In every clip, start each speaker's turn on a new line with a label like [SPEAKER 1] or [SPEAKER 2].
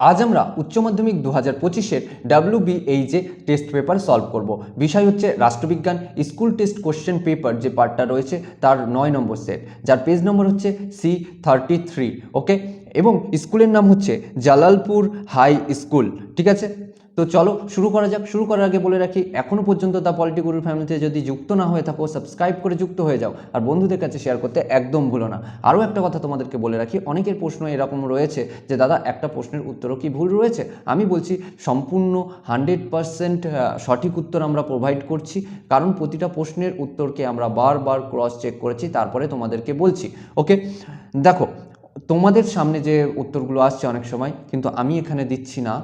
[SPEAKER 1] আজ আমরা উচ্চ মাধ্যমিক দু হাজার পঁচিশের ডাব্লিউ বিএইচে টেস্ট পেপার সলভ করব। বিষয় হচ্ছে রাষ্ট্রবিজ্ঞান স্কুল টেস্ট কোশ্চেন পেপার যে পার্টটা রয়েছে, তার নয় নম্বর সেট যার পেজ নম্বর হচ্ছে সি থার্টি থ্রি ওকে এবং স্কুলের নাম হচ্ছে জালালপুর হাই স্কুল, ঠিক আছে? তো চলো, শুরু করা যাক। শুরু করার আগে বলে রাখি এখনও পর্যন্ত দ্য পলিটিকুল ফ্যামিলিতে যদি যুক্ত না হয়ে থাকো সাবস্ক্রাইব করে যুক্ত হয়ে যাও। আর বন্ধুদের কাছে শেয়ার করতে একদম ভুলো না। আরও একটা কথা তোমাদেরকে বলে রাখি, অনেকের প্রশ্ন এরকম রয়েছে যে, দাদা, একটা প্রশ্নের উত্তরও কি ভুল রয়েছে? আমি বলছি, সম্পূর্ণ হান্ড্রেড পারসেন্ট সঠিক উত্তর আমরা প্রোভাইড করছি। কারণ প্রতিটা প্রশ্নের উত্তরকে আমরা বারবার ক্রস চেক করেছি, তারপরে তোমাদেরকে বলছি। ওকে দেখো তোমাদের সামনে যে উত্তরগুলো আসছে অনেক সময়, কিন্তু আমি এখানে দিচ্ছি না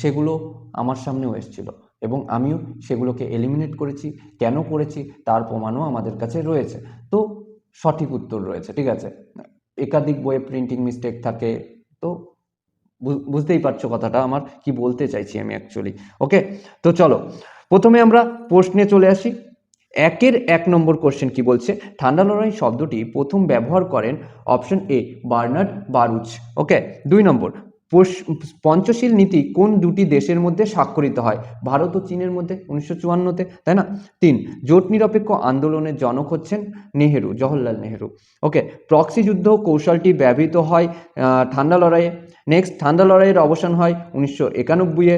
[SPEAKER 1] সেগুলো আমার সামনেও এসেছিল এবং আমিও সেগুলোকে এলিমিনেট করেছি। কেন করেছি? তার প্রমাণও আমাদের কাছে রয়েছে। তো সঠিক উত্তর রয়েছে, ঠিক আছে? একাধিক বইয়ে প্রিন্টিং মিস্টেক থাকে, তো বুঝতেই পারছ কথাটা আমার, কি বলতে চাইছি আমি অ্যাকচুয়ালি ওকে তো চলো, প্রথমে আমরা প্রশ্নে চলে আসি। একের এক নম্বর কোশ্চেন কি বলছে? ঠান্ডা লড়াই শব্দটি প্রথম ব্যবহার করেন অপশন এ বার্নার্ড বারুচ। ওকে দুই নম্বর। পঞ্চশীল নীতি কোন দুটি দেশের মধ্যে স্বাক্ষরিত হয়? ভারত ও চীনের মধ্যে, উনিশশো চুয়ান্নতে, তাই না? তিন, জোট নিরপেক্ষ আন্দোলনের জনক হচ্ছেন নেহেরু, জওহরলাল নেহেরু। ওকে প্রক্সি যুদ্ধ কৌশলটি ব্যবহৃত হয় ঠান্ডা লড়াইয়ে। নেক্সট ঠান্ডা লড়াইয়ের অবসান হয় উনিশশো একানব্বইয়ে।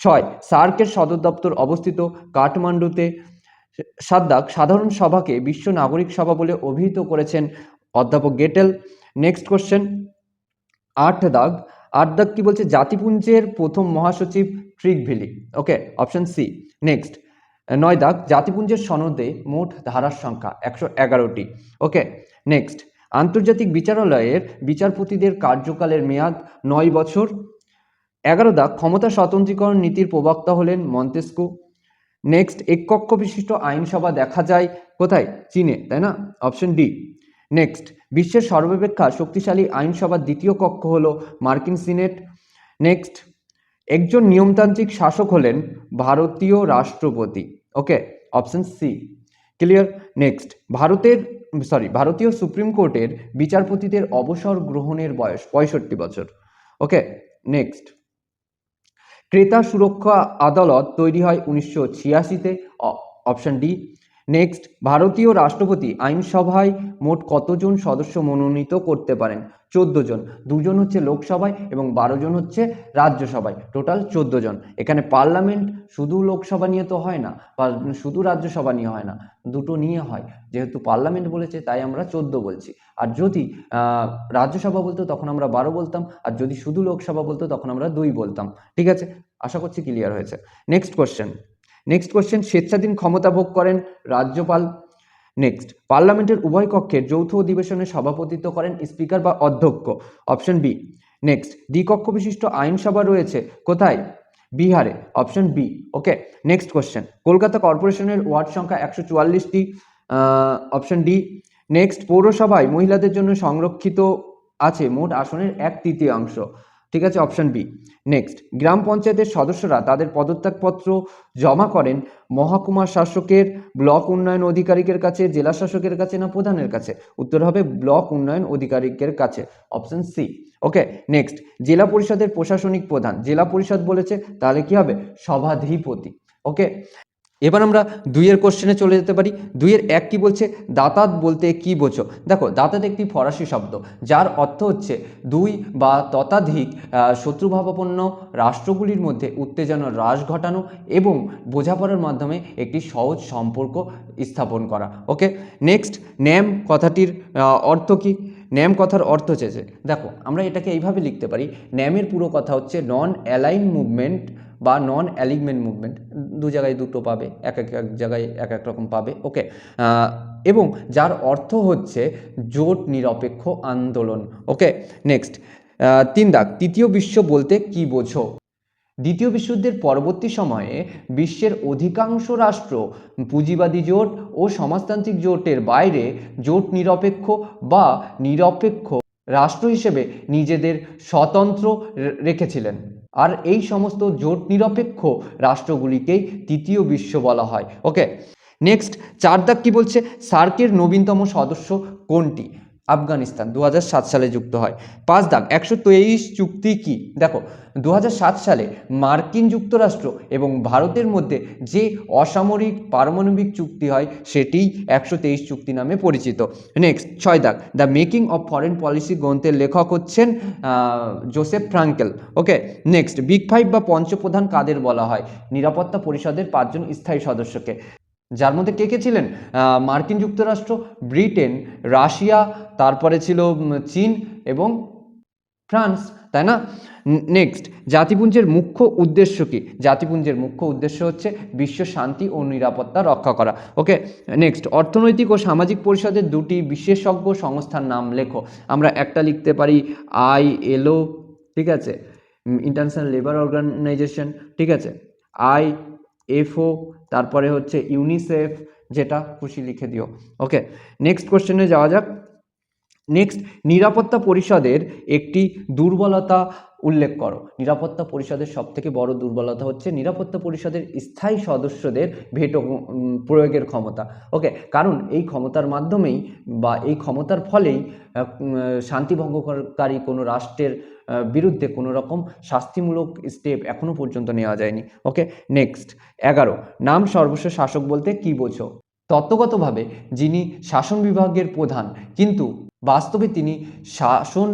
[SPEAKER 1] ছয়, সার্কের সদর দপ্তর অবস্থিত কাঠমান্ডুতে। সাদ্দাক সাধারণ সভাকে বিশ্ব নাগরিক সভা বলে অভিহিত করেছেন অধ্যাপক গেটেল। নেক্সট কোশ্চেন আট দাগ আট দাগ কি বলছে? জাতিপুঞ্জের প্রথম মহাসচিব Trygve Lie okay option C next নয় দাগ জাতিপুঞ্জের সনদে মোট ধারার সংখ্যা একশো এগারোটি। ওকে নেক্সট আন্তর্জাতিক বিচারালয়ের বিচারপতিদের কার্যকালের মেয়াদ নয় বছর। এগারো দাগ ক্ষমতা স্বতন্ত্রীকরণ নীতির প্রবক্তা হলেন মন্তেস্কু। নেক্সট এক কক্ষ বিশিষ্ট আইনসভা দেখা যায় কোথায়? চীনে, তাই না? অপশন ডি নেক্সট বিশ্বের সর্বাপেক্ষা শক্তিশালী আইনসভার দ্বিতীয় কক্ষ হলো মার্কিন সিনেট। নেক্সট একজন নিয়মতান্ত্রিক শাসক হলেন ভারতীয় রাষ্ট্রপতি। Okay option C clear next ভারতের সরি ভারতীয় সুপ্রিম কোর্টের বিচারপতিদের অবসর গ্রহণের বয়স পঁয়ষট্টি বছর। ওকে নেক্সট ক্রেতা সুরক্ষা আদালত তৈরি হয় উনিশশো ছিয়াশিতে অপশন ডি নেক্সট ভারতীয় রাষ্ট্রপতি আইনসভায় মোট কতজন সদস্য মনোনীত করতে পারেন? চোদ্দ জন। দুজন হচ্ছে লোকসভায় এবং বারো জন হচ্ছে রাজ্যসভায়। টোটাল চোদ্দ জন। এখানে পার্লামেন্ট শুধু লোকসভা নিয়ে তো হয় না বা শুধু রাজ্যসভা নিয়ে হয় না, দুটো নিয়ে হয়। যেহেতু পার্লামেন্ট বলেছে, তাই আমরা চোদ্দ বলছি। আর যদি রাজ্যসভা বলতো, তখন আমরা বারো বলতাম। আর যদি শুধু লোকসভা বলতো, তখন আমরা দুই বলতাম। ঠিক আছে? আশা করছি ক্লিয়ার হয়েছে। নেক্সট কোশ্চেন নেক্সট কোশ্চেন স্বেচ্ছাধীন ক্ষমতা ভোগ করেন রাজ্যপাল। নেক্সট পার্লামেন্টের উভয় কক্ষের যৌথ অধিবেশনে সভাপতিত্ব করেন স্পিকার বা অধ্যক্ষ। অপশন বি নেক্সট দ্বিকক্ষ বিশিষ্ট আইনসভা রয়েছে, কোথায়? বিহারে। Option B okay next question Kolkata কর্পোরেশনের ওয়ার্ড সংখ্যা একশো চুয়াল্লিশটি। অপশন ডি নেক্সট পৌরসভায় মহিলাদের জন্য সংরক্ষিত আছে মোট আসনের এক তৃতীয়াংশ। ঠিক আছে অপশন বি নেক্সট গ্রাম পঞ্চায়েতের সদস্যরা তাদের পদত্যাগপত্র জমা করেন মহকুমা শাসকের, ব্লক উন্নয়ন অধিকারিকের কাছে, জেলা শাসকের কাছে না প্রধানের কাছে? উত্তর হবে ব্লক উন্নয়ন অধিকারিকের কাছে। অপশন সি ওকে নেক্সট জেলা পরিষদের প্রশাসনিক প্রধান। জেলা পরিষদ বলেছে, তাহলে কি হবে? সভাধিপতি। ওকে এবার আমরা দুইয়ের কোশ্চেনে চলে যেতে পারি। দুইয়ের এক কি বলছে? দাতাত বলতে কি বোঝো? দেখো, দাতাত একটি ফরাসি শব্দ, যার অর্থ হচ্ছে দুই বা ততাধিক শত্রুভাবাপন্ন রাষ্ট্রগুলির মধ্যে উত্তেজনার হ্রাস ঘটানো এবং বোঝাপড়ার মাধ্যমে একটি সহজ সম্পর্ক স্থাপন করা। ওকে নেক্সট ন্যাম কথাটির অর্থ কি? ন্যাম কথার অর্থ যে, দেখো, আমরা এটাকে এইভাবে লিখতে পারি ন্যামের পুরো কথা হচ্ছে নন অ্যালাইন মুভমেন্ট বা নন অ্যালিগমেন্ট মুভমেন্ট দু জায়গায় দুটো পাবে, এক এক এক জায়গায় এক এক রকম পাবে ওকে এবং যার অর্থ হচ্ছে জোট নিরপেক্ষ আন্দোলন ওকে নেক্সট তিন দাগ, তৃতীয় বিশ্ব বলতে কি বোঝো? দ্বিতীয় বিশ্বযুদ্ধের পরবর্তী সময়ে বিশ্বের অধিকাংশ রাষ্ট্র পুঁজিবাদী জোট ও সমাজতান্ত্রিক জোটের বাইরে জোট নিরপেক্ষ বা নিরপেক্ষ রাষ্ট্র হিসেবে নিজেদের স্বতন্ত্র রেখেছিলেন। আর এই সমস্ত জোট নিরপেক্ষ রাষ্ট্রগুলিকেই তৃতীয় বিশ্ব বলা হয়। ওকে নেক্সট চারদাক কি বলছে? সার্কের নবীনতম সদস্য কোনটি? আফগানিস্তান দু হাজার সাত সালে যুক্ত হয়। পাঁচ দাগ, একশো তেইশ চুক্তি কি? দেখো দু হাজার সাত সালে মার্কিন যুক্তরাষ্ট্র এবং ভারতের মধ্যে যে অসামরিক পারমাণবিক চুক্তি হয় সেটি একশো তেইশ চুক্তি নামে পরিচিত। নেক্সট ছয় দাগ the making of foreign policy গ্রন্থের লেখক হচ্ছেন Joseph Frankel okay next big five বা পঞ্চপ্রধান কাদের বলা হয়? নিরাপত্তা পরিষদের পাঁচজন স্থায়ী সদস্যকে। যার মধ্যে কে কে ছিলেন? মার্কিন যুক্তরাষ্ট্র, ব্রিটেন, রাশিয়া, তারপরে ছিল চীন এবং ফ্রান্স, তাই না? নেক্সট জাতিপুঞ্জের মুখ্য উদ্দেশ্য কি? জাতিপুঞ্জের মুখ্য উদ্দেশ্য হচ্ছে বিশ্ব শান্তি ও নিরাপত্তা রক্ষা করা। ওকে নেক্সট অর্থনৈতিক ও সামাজিক পরিষদের দুটি বিশেষজ্ঞ সংস্থার নাম লেখো। আমরা একটা লিখতে পারি, আই এলও ঠিক আছে? ইন্টারন্যাশনাল লেবার অর্গানাইজেশন ঠিক আছে? আই এফও তারপরে হচ্ছে ইউনিসেফ যেটা খুশি লিখে দিও। ওকে নেক্সট কোশ্চেনে যাওয়া যাক। নেক্সট নিরাপত্তা পরিষদের একটি দুর্বলতা উল্লেখ করো। নিরাপত্তা পরিষদের সবথেকে বড় দুর্বলতা হচ্ছে নিরাপত্তা পরিষদের স্থায়ী সদস্যদের ভেটো প্রয়োগের ক্ষমতা। ওকে কারণ এই ক্ষমতার মাধ্যমেই বা এই ক্ষমতার ফলেই শান্তিভঙ্গকারী কোনো রাষ্ট্রের বিরুদ্ধে কোনো রকম শাস্তিমূলক স্টেপ এখনও পর্যন্ত নেওয়া যায়নি। ওকে নেক্সট এগারো, নাম সর্বস্ব শাসক বলতে কি বোঝো? তত্ত্বগতভাবে যিনি শাসন বিভাগের প্রধান, কিন্তু বাস্তবে তিনি শাসন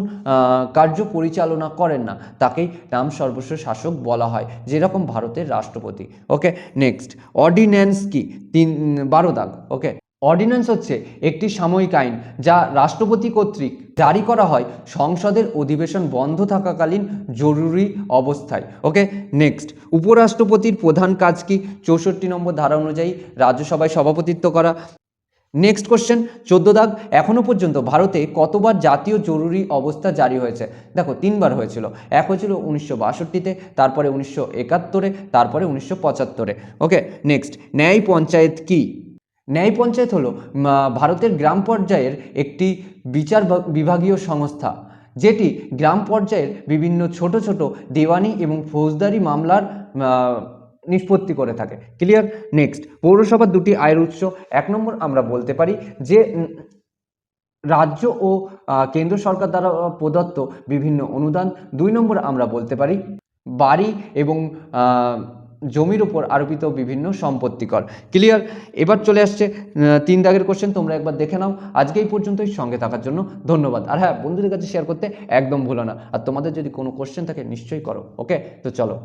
[SPEAKER 1] কার্য পরিচালনা করেন না। তাকেই নাম সর্বস্ব শাসক বলা হয়, যেরকম ভারতের রাষ্ট্রপতি। ওকে, নেক্সট। অর্ডিন্যান্স কি? তিন, বারো দাগ। ওকে অর্ডিন্যান্স হচ্ছে একটি সাময়িক আইন যা রাষ্ট্রপতি কর্তৃক জারি করা হয় সংসদের অধিবেশন বন্ধ থাকাকালীন জরুরি অবস্থায়। ওকে নেক্সট উপরাষ্ট্রপতির প্রধান কাজ কি? চৌষট্টি নম্বর ধারা অনুযায়ী রাজ্যসভায় সভাপতিত্ব করা। নেক্সট কোশ্চেন চোদ্দ দাগ এখনও পর্যন্ত ভারতে কতবার জাতীয় জরুরি অবস্থা জারি হয়েছে? দেখো, তিনবার হয়েছিল। এক হয়েছিল উনিশশো বাষট্টিতে, তারপরে উনিশশো একাত্তরে, তারপরে উনিশশো পঁচাত্তরে। ওকে নেক্সট ন্যায় পঞ্চায়েত কি? ন্যায় পঞ্চায়েত হলো ভারতের গ্রাম পর্যায়ের একটি বিচার বিভাগীয় সংস্থা, যেটি গ্রাম পর্যায়ের বিভিন্ন ছোট ছোট দেওয়ানি এবং ফৌজদারি মামলার নিষ্পত্তি করে থাকে। ক্লিয়ার নেক্সট পৌরসভার দুটি আয়ের উৎস, এক নম্বর আমরা বলতে পারি যে রাজ্য ও কেন্দ্র সরকার দ্বারা প্রদত্ত বিভিন্ন অনুদান। দুই নম্বর আমরা বলতে পারি বাড়ি এবং জমির উপর আরোপিত বিভিন্ন সম্পত্তি কর ক্লিয়ার এবার চলে আসছে তিন দাগের কোশ্চেন তোমরা একবার দেখে নাও। আজকে এই পর্যন্তই, সঙ্গে থাকার জন্য ধন্যবাদ। আর হ্যাঁ বন্ধুদের কাছে শেয়ার করতে একদম ভুলো না। আর তোমাদের যদি কোনো কোশ্চেন থাকে, নিশ্চয়ই করো ওকে তো চলো।